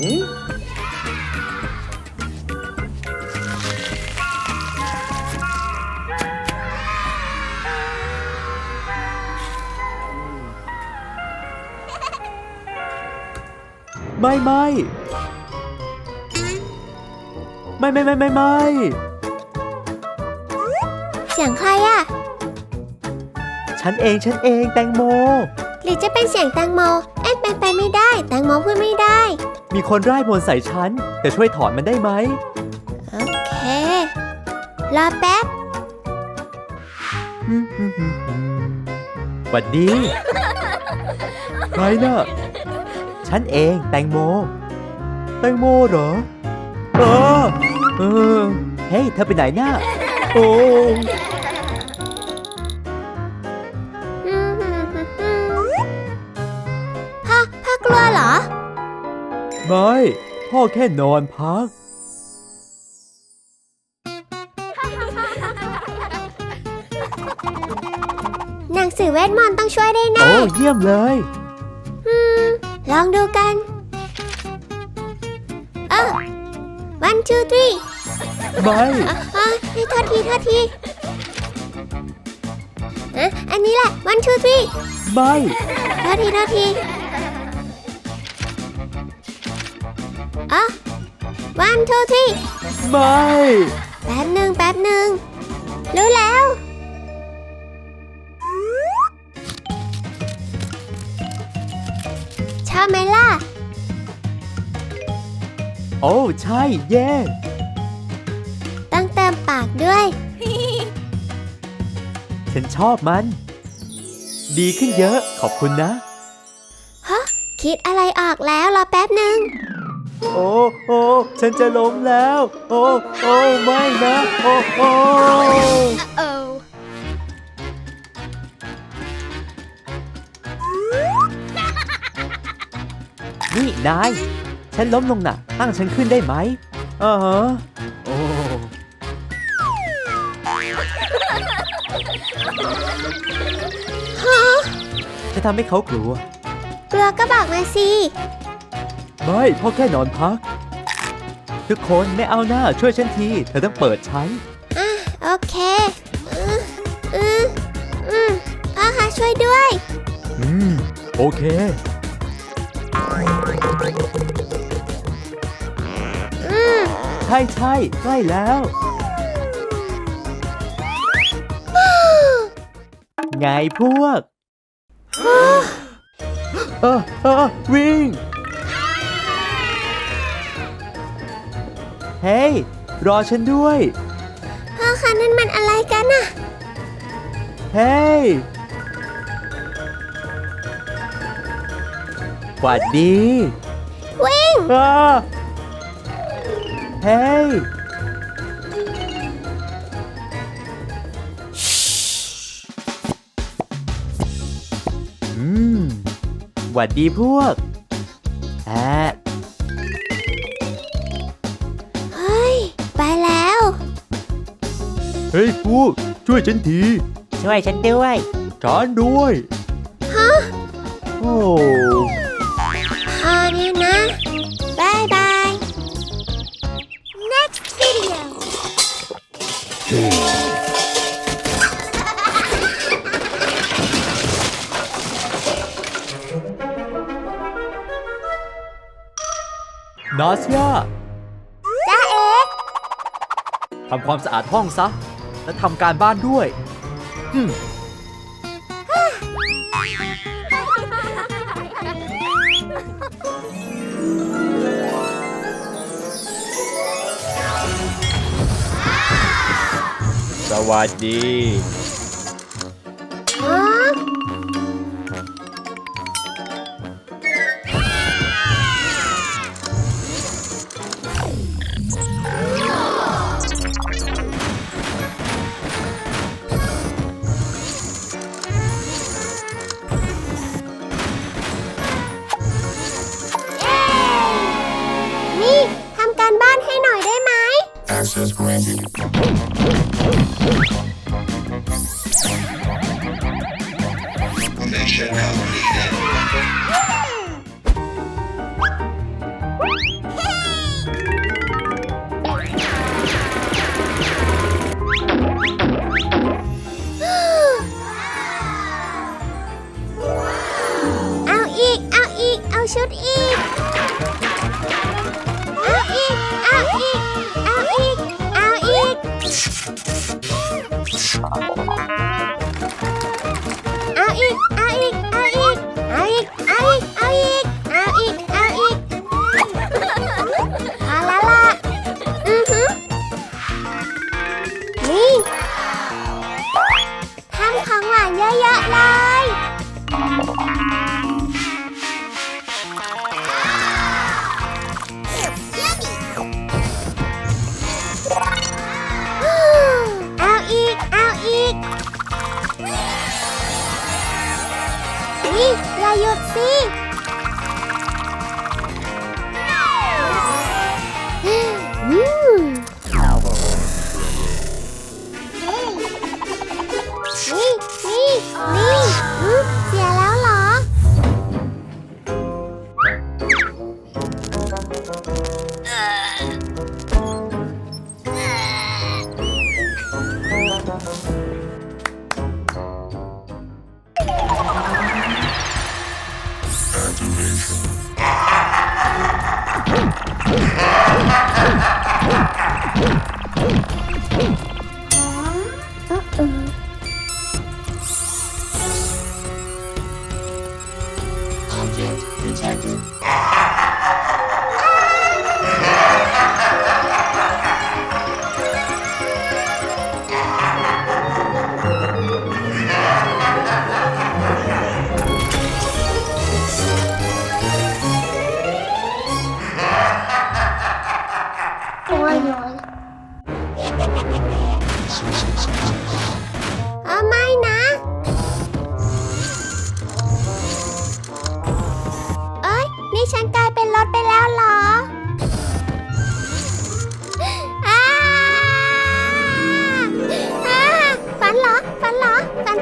ไม่ไม่ไม่ไม่ไม่ไม่ไม่เสียงใครอะฉันเองฉันเองแตงโม หรือจะเป็นเสียงแตงโม เอ๊ะเป็นไปไม่ได้ แตงโมพูดไม่ได้ มีคนร่ายมนต์ใส่ฉัน แต่ช่วยถอนมันได้ไหม โอเค รอแป๊บ หวัดดี ใครน่ะ ฉันเองแตงโม แตงโมเหรอเออเออเฮ้ย เธอไปไหนน่ะ โอ้พ่อ ไม่ พ่อแค่นอนพัก หนังสือเวทมนต์ต้องช่วยได้แน่โอ้เยี่ยมเลย อืม ลองดูกัน เออ one two three ไม่ อะอะให้โทษทีโทษทีอะอันนี้แหละ one two three ไม่ โทษทีโทษที อะ one two three ไม่ แป๊บหนึ่งแป๊บหนึ่งรู้แล้ว ชอบไหมล่ะ โอ้ใช่เย่ต้องเติมปากด้วย ฉันชอบมัน ดีขึ้นเยอะขอบคุณนะ ฮะ คิดอะไรออกแล้วรอแป๊บหนึ่ง โอ้โอ้ฉันจะล้มแล้ว โอ้โอ้ไม่นะ โอ้โอ้โอ้นี่นาย ฉันล้มลงน่ะ ตั้งฉันขึ้นได้ไหมอ่าฮะโอ้ฮะจะทำให้เขากลัว กลัวก็บอกมาสิ ไม่พ่อแค่นอนพัก ทุกคนไม่เอาหน้าช่วยฉันที เธอต้องเปิดใช้ อะโอเค อืออืออืมพ่อคะช่วยด้วย อืม โอเค อืม ใช่ใช่ใกล้แล้ว ไงพวก เออเออวิ่ง เฮ้ย รอฉันด้วย พ่อคะนั่นมันอะไรกันน่ะ เฮ้ยหวัดดีวิ่งอ่าเฮ้ย อืมหวัดดีพวกแอะ เฮ้ยพวกช่วยฉันที ช่วยฉันด้วย ฉันด้วย ฮะโอ้พ่อเนี่ยนะบายบาย next video นาเซียจ้าเอ๋ทำความสะอาดห้องซะ และทำการบ้านด้วย อืมสวัสดี Bye. you'll see.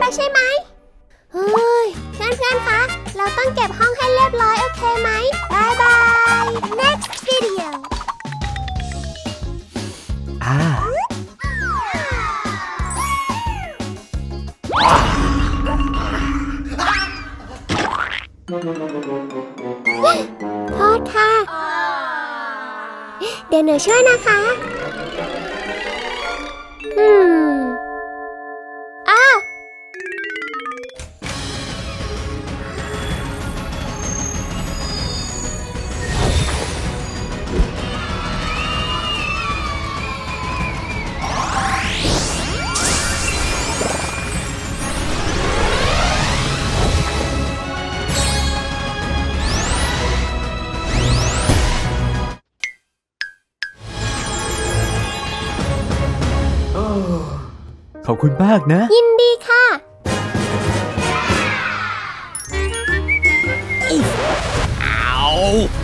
ฝันไปใช่ไหมเฮ้ยเพื่อนเพื่อนๆคะ เราต้องเก็บห้องให้เรียบร้อยโอเคไหมบายบาย next video อ่าโทษค่ะ เดี๋ยวหนูช่วยนะคะ อืม ขอบคุณมากนะ ยินดีค่ะคุณ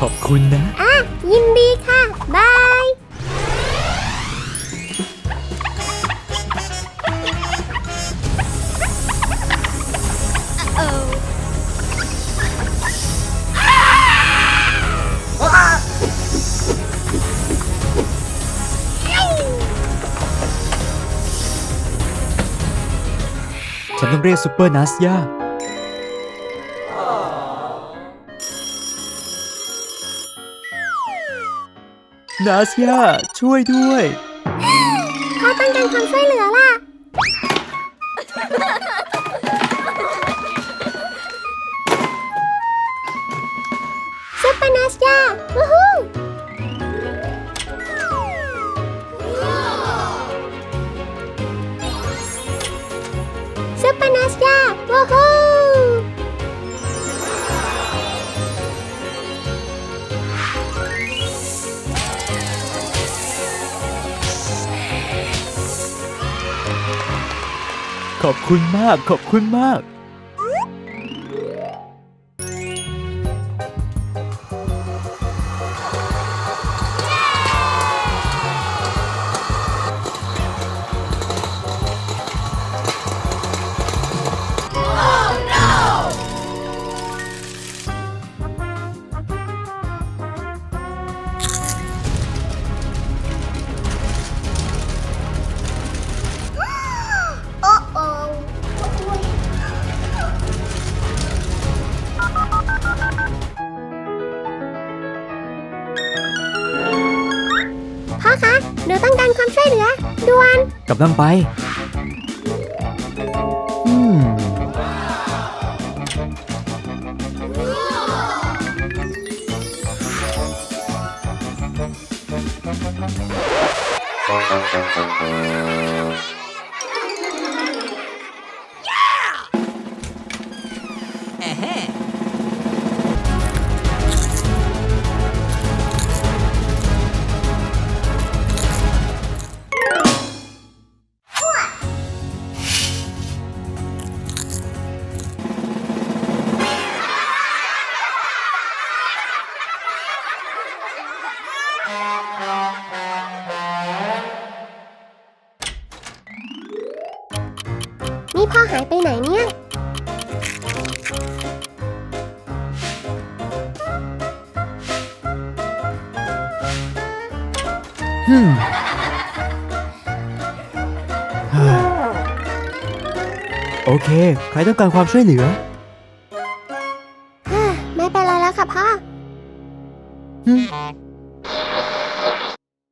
ขอบคุณนะ อะ ยินดีค่ะ บาย ฉันต้องเรียกซูเปอร์นัสยา นัสยาช่วยด้วย เขาต้องการความช่วยเหลือล่ะ ซุปเปอร์นัสยาวู้ฮู้ ขอบคุณมาก ขอบคุณมาก กำลังไป ฮึมโอเค ใครต้องการความช่วยเหลือ